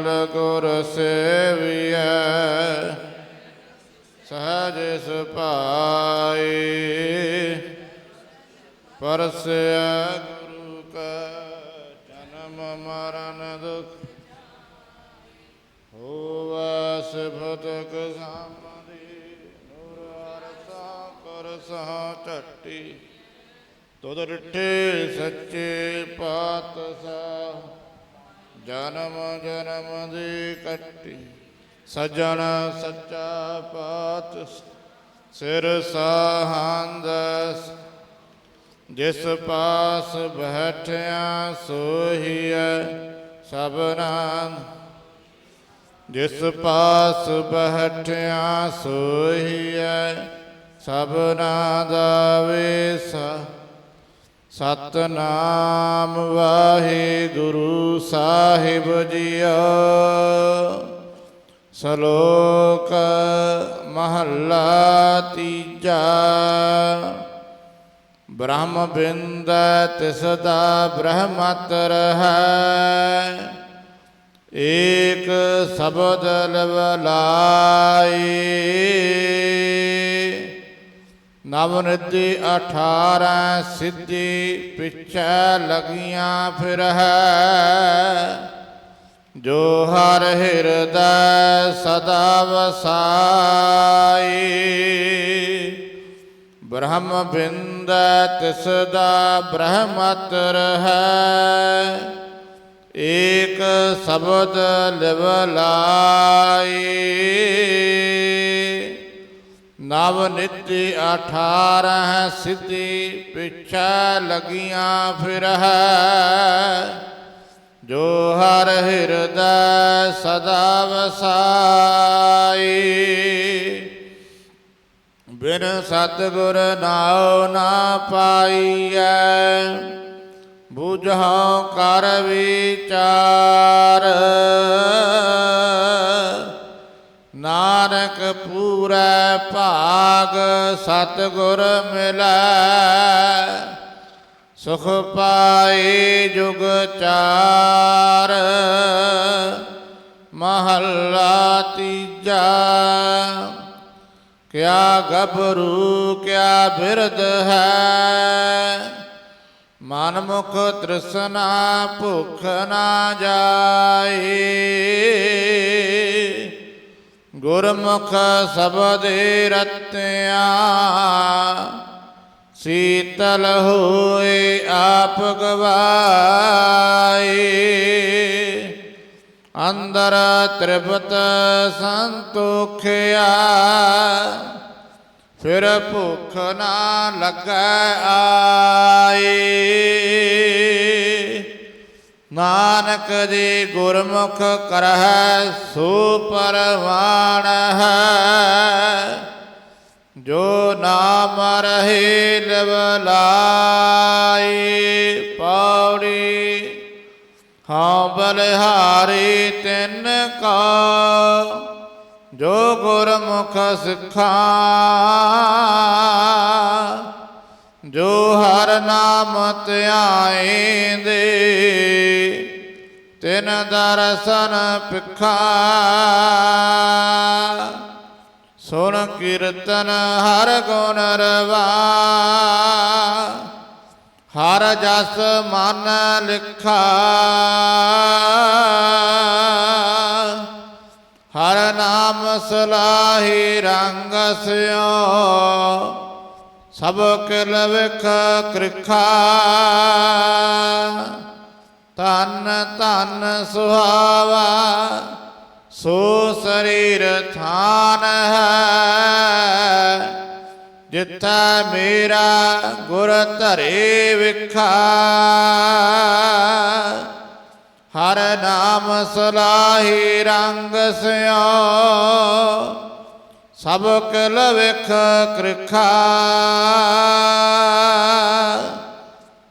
ਗੁਰ ਸੇਵੀਐ, ਸਹਜ ਸੁਭਾਈ ਪਰਸਿਆ ਗੁਰੂ ਕਾ ਜਨਮ ਮਰਨ ਦੁਖ। ਹੋਵੈ ਸਿਫਤਕ ਸਾਮਦੀ, ਨੂਰ ਅਰਸਾ ਕਰ ਸਹਾ ਝੱਟੀ। ਤੁਧ ਰਿਠੇ ਸੱਚੇ ਪਾਤਸ਼ਾਹ ਜਨਮ ਜਨਮ ਦੀ ਕੱਟੀ, ਸਜਣ ਸੱਚਾ ਪਾਤ, ਸਿਰ ਸਾਹੰਦ ਜਿਸ ਪਾਸ ਬੈਠਿਆ ਸੋਹੀਐ ਸਭਨਾਂ ਜਿਸ ਪਾਸ ਬੈਠਿਆ ਸੋਹੀਐ ਸਭਨਾ ਦਾ ਵੇਸਾ ਸਤਨਾਮ ਵਾਹਿਗੁਰੂ ਸਾਹਿਬ ਜੀਓ। ਸ਼ਲੋਕ ਮਹੱਲਾ ਤੀਜਾ। ਬ੍ਰਹਮ ਬਿੰਦ ਤਿਸ ਦਾ ਬ੍ਰਹਮਤਰ ਹੈ ਏਕ ਸ਼ਬਦ ਲਵਲਾਈ। ਨਵ ਨਿਧੀ 18 ਸਿੱਧੀ ਪਿਛੈ ਲਗੀਆਂ ਫਿਰ ਹੈ। ਜੋ ਹਰ ਹਿਰਦੈ ਸਦਾ ਵਸਾਈ। ਬ੍ਰਹਮ ਬਿੰਦ ਤਿਸ ਦਾ ਬ੍ਰਹਮਤਰ ਹੈ ਏਕ ਸ਼ਬਦ ਲਿਵ ਲਾਈ। ਨਵ ਨਿਤੀ 18 ਸਿੱਧੀ ਪਿਛੈ ਲਗੀਆਂ ਫਿਰ ਹੈ ਜੋ ਹਰ ਹਿਰਦੈ ਸਦਾ ਵਸਾਈ। ਬਿਨ ਸਤਿਗੁਰ ਨਾਉ ਨਾ ਪਾਈਐ, ਬੁਝਾਉ ਕਰ ਵਿਚਾਰ। ਸਤਿਗੁਰ ਮਿਲੈ, ਸੁਖ ਪਾਏ ਜੁਗ ਚਾਰ, ਮਹੱਲਾ ਤੀਜਾ। ਕਿਆ ਗਬਰੂ ਕਿਆ ਬਿਰਧ ਹੈ ਮਨ ਮੁਖ ਤ੍ਰਿਸ਼ਨਾ ਭੁਖ ਨਾ ਜਾਏ ਗੁਰਮੁਖ ਸ਼ਬਦੇ ਰਤਿਆ, ਸੀਤਲ ਹੋਏ ਆਪ ਗਵਾਏ। ਅੰਦਰ ਤ੍ਰਿਪਤ ਸੰਤੋਖਿਆ, ਫਿਰ ਭੁੱਖ ਨਾ ਲੱਗੈ ਆਏ। ਨਾਨਕ ਜੀ ਗੁਰਮੁਖ ਕਰਹਿ ਸੋ ਪਰਵਾਣ ਹੈ ਜੋ ਨਾਮ ਰਹੇ ਲਿਵ ਲਾਈ ਪੌੜੀ ਹਾਂ ਬਲਿਹਾਰੀ ਤਿੰਨ ਕਾ। ਜੋ ਗੁਰਮੁਖ ਸਿੱਖਾ, ਜੋ ਹਰ ਨਾਮ ਧਿਆਇਂਦੇ ਤਿਨ ਦਰਸ਼ਨ ਪਿਖਾ ਸੁਣ ਕੀਰਤਨ ਹਰ ਗੁਣ ਰਵਾ। ਹਰ ਜਸ ਮਨ ਲਿਖਾ। ਹਰ ਨਾਮ ਸਲਾਹੀ ਰੰਗ ਸਿਓ। ਸਭ ਕਿਲ ਵਿਖ ਕ੍ਰਿਖਾ। ਤਨ ਤਨ ਸੁਹਾਵਾ, ਸੋ ਸਰੀਰ ਥਾਨ ਹੈ। ਜਿੱਥਾ ਮੇਰਾ ਗੁਰ ਧਰੇ ਵਿਖਾ, ਹਰ ਨਾਮ ਸਲਾਹੀ ਰੰਗ ਸਿਓ, ਸਭ ਕਿਲ ਵਿਖ ਕ੍ਰਿਖਾ।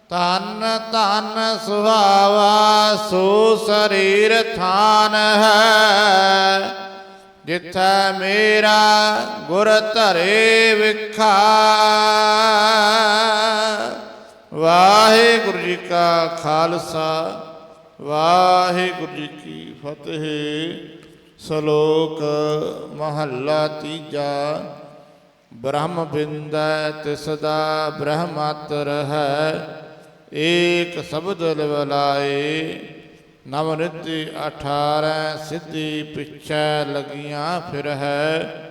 ਤਨ ਤਨ ਸੁਹਾਵਾ ਸੋ ਸਰੀਰ ਥਾਨ ਹੈ। ਜਿੱਥੈ ਮੇਰਾ ਗੁਰ ਧਰੇ ਵਿਖਾ। ਵਾਹਿਗੁਰੂ ਜੀ ਕਾ ਖਾਲਸਾ, ਵਾਹਿਗੁਰੂ ਜੀ ਕੀ ਫਤਿਹ। ਸ਼ਲੋਕ ਮਹੱਲਾ ਤੀਜਾ। ਬ੍ਰਹਮ ਬਿੰਦੈ ਤਿਸ ਦਾ ਬ੍ਰਹਮਾਤਰ ਹੈ। ਏਕ ਸ਼ਬਦ ਲਿਵਲਾਏ, ਨਵ ਨਿਤੀ 18 ਸਿੱਧੀ ਪਿਛੈ ਲਗੀਆਂ ਫਿਰ ਹੈ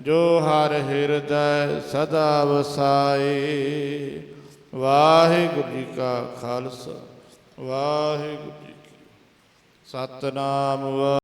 ਜੋ ਹਰ ਹਿਰਦੈ ਸਦਾ ਵਸਾਏ। ਵਾਹਿਗੁਰੂ ਜੀ ਕਾ ਖਾਲਸਾ, ਵਾਹਿਗੁਰੂ ਜੀ ਕੀ ਸਤਨਾਮ ਵਾ